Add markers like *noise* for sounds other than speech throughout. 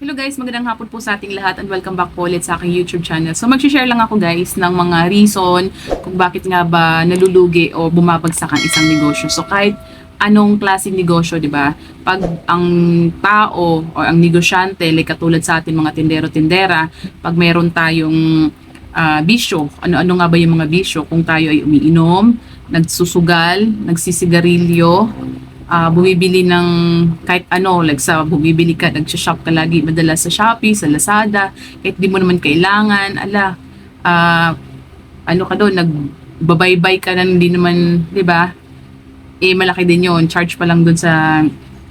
Hello guys, magandang hapon po sa ating lahat and welcome back po ulit sa aking YouTube channel. So mag-share lang ako guys ng mga reason kung bakit nga ba nalulugi o bumabagsak ang isang negosyo. So kahit anong klaseng negosyo, di ba? Pag ang tao o ang negosyante, like katulad sa atin mga tindero-tindera, pag meron tayong ah, bisyo, ano-ano nga ba yung mga bisyo? Kung tayo ay umiinom, nagsusugal, nagsisigarilyo, ah bumibili ng kahit ano, like sa bumibili ka, nag-shop ka lagi, madalas sa Shopee, sa Lazada, kahit di mo naman kailangan, ala, ah ano ka doon, nagbabaybay ka na hindi naman, di ba? Eh, malaki din yon Charge pa lang doon sa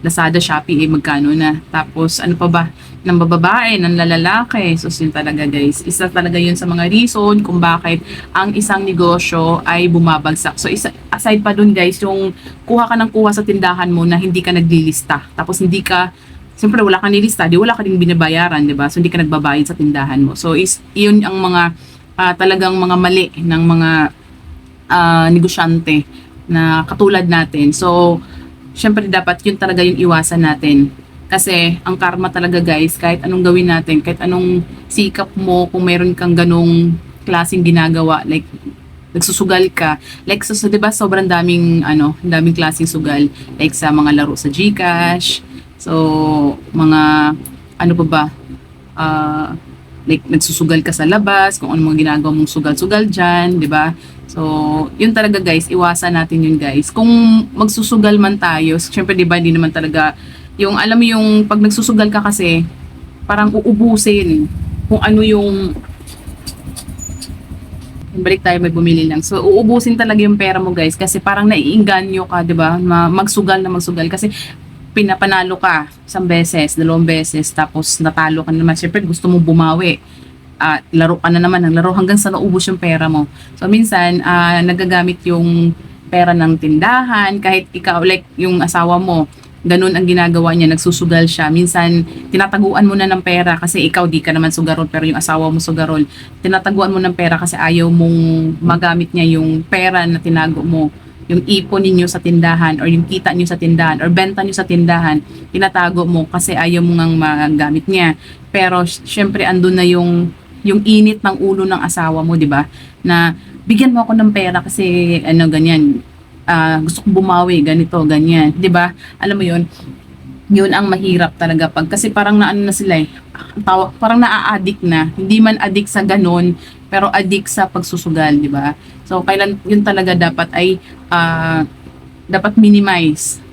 Lazada, Shopee, eh, magkano na. Tapos, ano pa ba? Ng bababae, ng lalalaki. So, yun talaga, guys. Isa talaga yun sa mga reason kung bakit ang isang negosyo ay bumabagsak. So, isa, aside pa dun, guys, yung kuha ka ng kuha sa tindahan mo na hindi ka naglilista. Tapos, hindi ka Siyempre, wala kang nilista, di wala ka rin binabayaran, di ba? So, hindi ka nagbabayad sa tindahan mo. So, is, yun ang mga ah, talagang mga mali ng mga ah, negosyante na katulad natin. So, syempre dapat yun talaga yung iwasan natin. Kasi ang karma talaga guys, kahit anong gawin natin, kahit anong sikap mo, kung meron kang ganong klaseng ginagawa, like nagsusugal ka, like so, so 'di ba sobrang daming ano, daming klaseng sugal, like sa mga laro sa GCash, so mga ano pa ba? Ah, like nagsusugal ka sa labas, kung ano mga ginagawa mong sugal-sugal diyan, 'di ba? So, yun talaga guys, iwasan natin yun guys. Kung magsusugal man tayo, syempre 'di ba hindi naman talaga yung alam mo yung pag nagsusugal ka kasi parang uubusin kung ano yung balik tayo may bumili lang. So, uubusin talaga yung pera mo guys kasi parang naiinganyo ka, 'di ba? Ma- Magsugal na magsugal kasi pinapanalo ka isang beses, dalawang beses, tapos natalo ka na naman. Siyempre, gusto mo bumawi. At laro ka na naman ng laro hanggang sa naubos yung pera mo. So, minsan, ah, nagagamit yung pera ng tindahan, kahit ikaw, like yung asawa mo, ganun ang ginagawa niya, nagsusugal siya. Minsan, tinataguan mo na ng pera kasi ikaw di ka naman sugarol, pero yung asawa mo sugarol. Tinataguan mo ng pera kasi ayaw mong magamit niya yung pera na tinago mo yung ipon ninyo sa tindahan or yung kita niyo sa tindahan or benta niyo sa tindahan, tinatago mo kasi ayaw mo ngang magamit niya. Pero syempre andun na yung yung init ng ulo ng asawa mo, 'di ba? Na bigyan mo ako ng pera kasi ano ganyan. Ah, gusto kong bumawi, ganito, ganyan, 'di ba? Alam mo 'yun, yun ang mahirap talaga pag kasi parang naano na sila eh parang naa-addict na. Hindi man addict sa ganun pero addict sa pagsusugal di ba? So kailan yun talaga dapat ay ah, dapat minimize.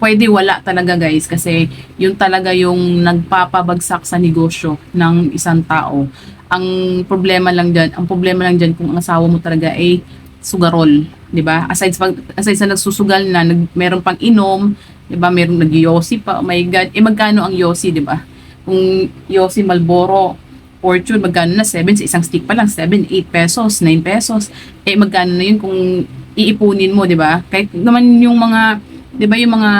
Pwede wala talaga guys kasi yun talaga yung nagpapabagsak sa negosyo ng isang tao. Ang problema lang dyan ang problema lang dyan kung ang asawa mo talaga ay sugarol, 'di ba? Aside sa aside sa nagsusugal na, nag, meron pang inom, 'di ba? Meron nag-yosi pa. Oh my god. Eh magkano ang yosi, 'di ba? Kung yosi Malboro Fortune, magkano na 7 sa isang stick pa lang, 7, 8 pesos, 9 pesos. Eh magkano na 'yun kung iipunin mo, 'di ba? Kahit naman yung mga 'di ba yung mga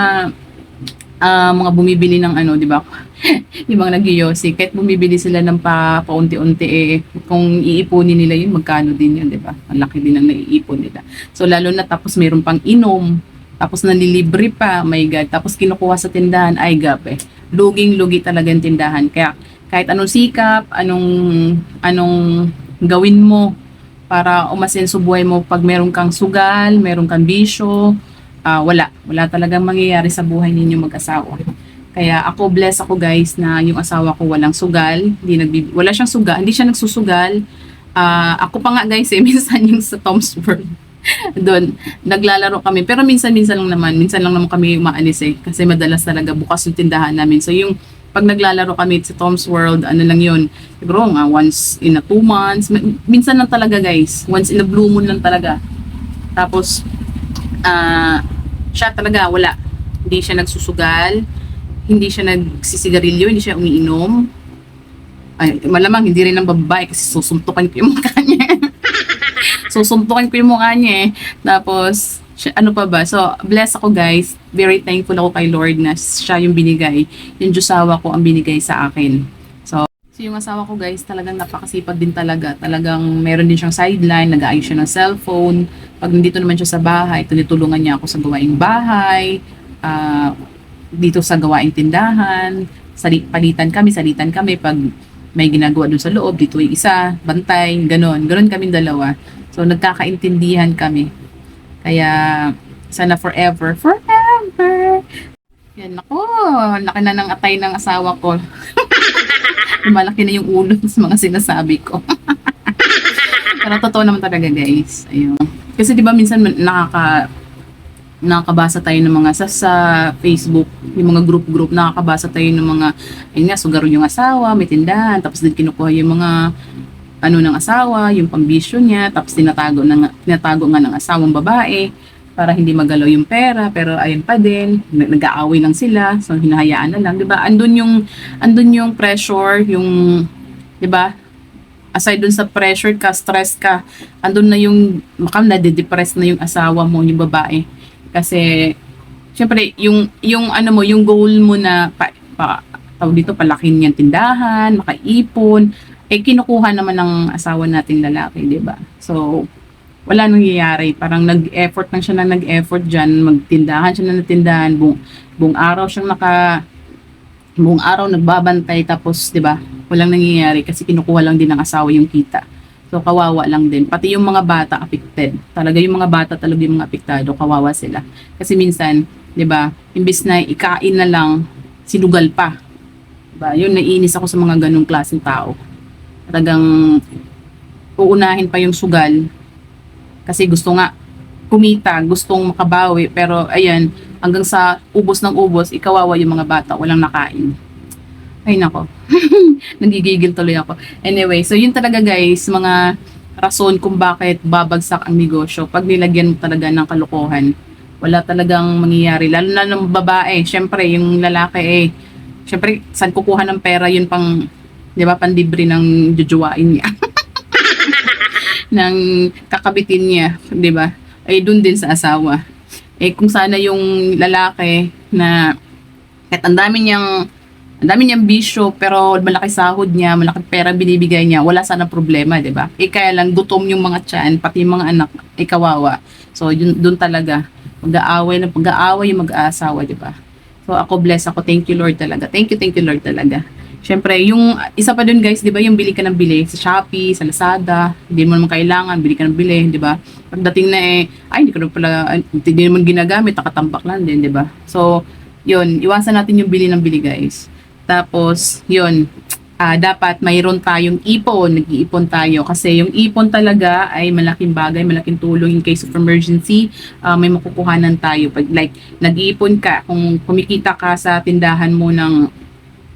ah, mga bumibili ng ano, 'di ba? *laughs* yung mga nagyoyosi, kahit bumibili sila ng pa paunti-unti eh, kung iipunin nila yun, magkano din yun, di ba? Ang laki din ang naiipon nila. So, lalo na tapos meron pang inom, tapos nanlilibre pa, my God, tapos kinukuha sa tindahan, ay gape. Luging-lugi talaga yung tindahan. Kaya, kahit anong sikap, anong, anong gawin mo para umasin sa buhay mo pag meron kang sugal, meron kang bisyo, ah, wala. Wala talagang mangyayari sa buhay ninyo mag-asawa. Kaya ako bless ako guys na yung asawa ko walang sugal, hindi nagbib wala siyang sugal, hindi siya nagsusugal. Ah, ako pa nga guys eh *laughs* minsan yung sa Tom's World. Doon naglalaro kami pero minsan-minsan lang naman, minsan lang naman kami umaalis eh kasi madalas talaga bukas yung tindahan namin. So yung pag naglalaro kami sa Tom's World, ano lang yun, siguro nga once in a two months, mi- minsan lang talaga guys, once in a blue moon lang talaga. Tapos, ah, siya talaga, wala. Hindi siya nagsusugal, hindi siya nagsisigarilyo, hindi siya umiinom. Ay, malamang hindi rin ng babae kasi susuntukan ko yung mukha niya. *laughs* susuntukan ko yung mukha niya eh. Tapos, siya, ano pa ba? So, bless ako guys. Very thankful ako kay Lord na siya yung binigay. Yung Diyosawa ko ang binigay sa akin. So, yung asawa ko guys, talagang napakasipag din talaga. Talagang meron din siyang sideline, nag-aayos siya ng cellphone. Pag nandito naman siya sa bahay, tinutulungan niya ako sa gawaing bahay. Ah, dito sa gawaing tindahan. sali, palitan kami, salitan kami pag may ginagawa dun sa loob, dito yung isa, bantay, ganon. Ganon kami dalawa. So, nagkakaintindihan kami. Kaya, sana forever, forever. Yan, ako, laki na ng atay ng asawa ko. *laughs* Malaki na yung ulo *laughs* sa mga sinasabi ko. *laughs* Pero totoo naman talaga, guys. Ayun. Kasi 'di ba minsan nakaka nakakabasa tayo ng mga sa, sa Facebook, yung mga group-group, nakakabasa tayo ng mga, ayun nga, sugaro yung asawa, may tindahan, tapos din kinukuha yung mga, ano ng asawa, yung pambisyo niya, tapos tinatago, ng, tinatago nga ng asawang babae, para hindi magalaw yung pera, pero ayun pa din, nag- nag-aaway lang sila, so hinahayaan na lang, di ba? Andun yung, andun yung pressure, yung, di ba? Aside dun sa pressure ka, stress ka, andun na yung, makam na depress na yung asawa mo, yung babae. Kasi, syempre, yung, yung ano mo, yung goal mo na, pa, pa, tawag dito, palakin yung tindahan, makaipon, eh, kinukuha naman ng asawa nating lalaki, di ba? So, wala nangyayari. Parang nag-effort lang siya na nag-effort dyan. Magtindahan siya na natindahan. Buong, buong araw siyang naka, buong araw nagbabantay. Tapos, di ba, walang nangyayari kasi kinukuha lang din ng asawa yung kita. So, kawawa lang din. Pati yung mga bata affected. Talaga yung mga bata talaga yung mga apektado. Kawawa sila. Kasi minsan, di ba, imbis na ikain na lang, sinugal pa. Diba? Yun, naiinis ako sa mga ganong klaseng tao. Talagang uunahin pa yung sugal kasi gusto nga kumita, gustong makabawi, pero ayan, hanggang sa ubos ng ubos, ikawawa yung mga bata, walang nakain. Ay nako, *laughs* nagigigil tuloy ako. Anyway, so yun talaga guys, mga rason kung bakit babagsak ang negosyo. Pag nilagyan mo talaga ng kalokohan, wala talagang mangyayari. Lalo na ng babae, syempre yung lalaki eh, syempre saan kukuha ng pera yun pang, di ba, pandibre ng jujuwain niya. *laughs* ng kakabitin niya, 'di ba? Ay doon din sa asawa. Eh kung sana yung lalaki na kahit ang dami niyang ang dami niyang bisyo pero malaki sahod niya, malaki pera binibigay niya, wala sana problema, 'di ba? Eh kaya lang gutom yung mga tiyan, pati yung mga anak, eh kawawa. So yun doon talaga mag-aaway na pag-aaway yung mag-aasawa, 'di ba? So ako bless ako. Thank you Lord talaga. Thank you, thank you Lord talaga. Siyempre, yung isa pa dun guys, 'di ba, yung bili ka ng bili sa Shopee, sa Lazada, hindi mo naman kailangan, bili ka ng bili, 'di ba? Pagdating na eh, ay hindi ko na pala hindi naman ginagamit, nakatambak lang din, 'di ba? So, 'yun, iwasan natin yung bili ng bili, guys. Tapos, 'yun, ah dapat mayroon tayong ipon, nag-iipon tayo kasi yung ipon talaga ay malaking bagay, malaking tulong in case of emergency, ah, may makukuhanan tayo. Pag like nag-iipon ka, kung kumikita ka sa tindahan mo ng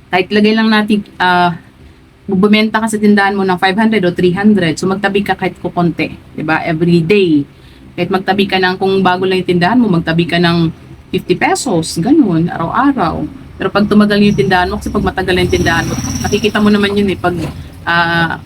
kahit lagay lang natin, ah, bumenta ka sa tindahan mo ng 500 o 300, so magtabi ka kahit 'di ba? Every day. Kahit magtabi ka ng, kung bago lang yung tindahan mo, magtabi ka ng 50 pesos, ganun, araw-araw. Pero pag tumagal yung tindahan mo, kasi pag matagal na yung tindahan mo, nakikita mo naman yun eh, pag ah,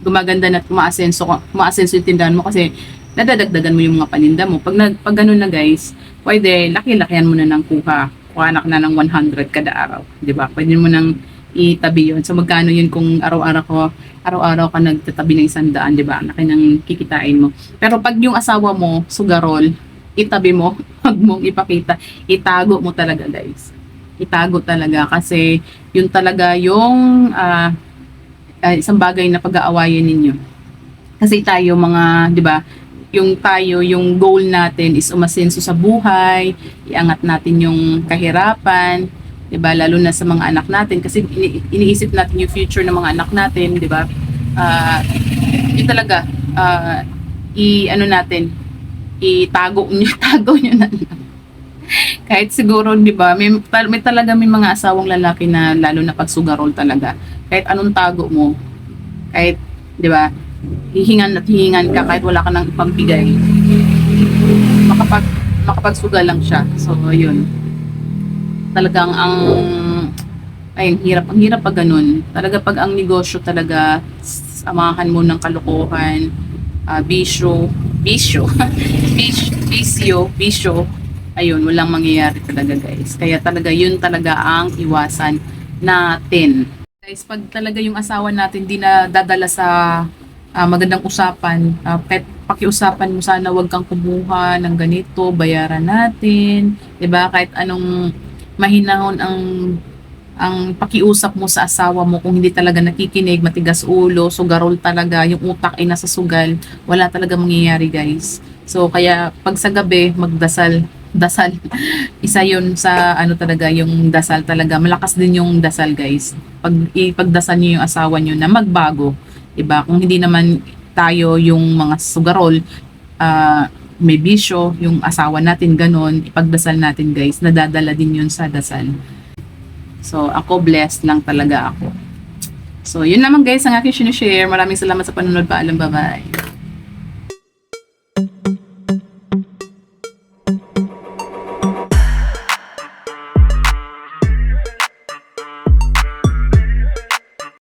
gumaganda na at umaasenso, umaasenso yung tindahan mo kasi nadadagdagan mo yung mga paninda mo. Pag, nag, pag ganun na guys, pwede, laki-lakihan mo na ng kuha. Kuha na ng 100 kada araw. di ba Pwede mo nang itabi yun. So magkano yun kung araw-araw ko, araw-araw ka nagtatabi ng isang daan, di ba? Laki ng kikitain mo. Pero pag yung asawa mo, sugarol, itabi mo, *laughs* wag mong ipakita, itago mo talaga guys. Itago talaga kasi yun talaga yung ah, ah, isang bagay na pag-aawayan ninyo. Kasi tayo mga, 'di ba, yung tayo, yung goal natin is umasenso sa buhay, iangat natin yung kahirapan, 'di ba? Lalo na sa mga anak natin kasi ini- iniisip natin yung future ng mga anak natin, 'di ba? Ah, yun talaga ah, i ano natin, itago niyo, *laughs* tago niyo na. Kahit siguro, 'di ba, may, may talaga may mga asawang lalaki na lalo na pag sugarol talaga. Kahit anong tago mo, kahit 'di ba, hihingan at hihingan ka kahit wala ka nang ipagbigay. Makapag makapagsugal lang siya. So, yun. Talagang ang ay, ang hirap, ang hirap pag ganun. Talaga pag ang negosyo talaga samahan mo ng kalokohan, ah, bisyo, bisyo, *laughs* bis- bisyo, bisyo, ayun, walang mangyayari talaga guys. Kaya talaga yun talaga ang iwasan natin. Guys, pag talaga yung asawa natin di na dadala sa ah, magandang usapan, ah, pet, pakiusapan mo sana wag kang kumuha ng ganito, bayaran natin, 'di ba? Kahit anong mahinahon ang ang pakiusap mo sa asawa mo kung hindi talaga nakikinig, matigas ulo, sugarol talaga, yung utak ay nasa sugal, wala talaga mangyayari guys. So kaya pag sa gabi magdasal, *laughs* dasal. Isa 'yun sa ano talaga yung dasal talaga. Malakas din yung dasal guys. Pag ipagdasal niyo yung asawa niyo na magbago, 'di ba? Kung hindi naman tayo yung mga sugarol, ah, may bisyo, yung asawa natin ganon, ipagdasal natin guys, nadadala din yun sa dasal. So, ako blessed lang talaga ako. So, yun naman guys ang aking sinishare. Maraming salamat sa panonood. Paalam, bye-bye.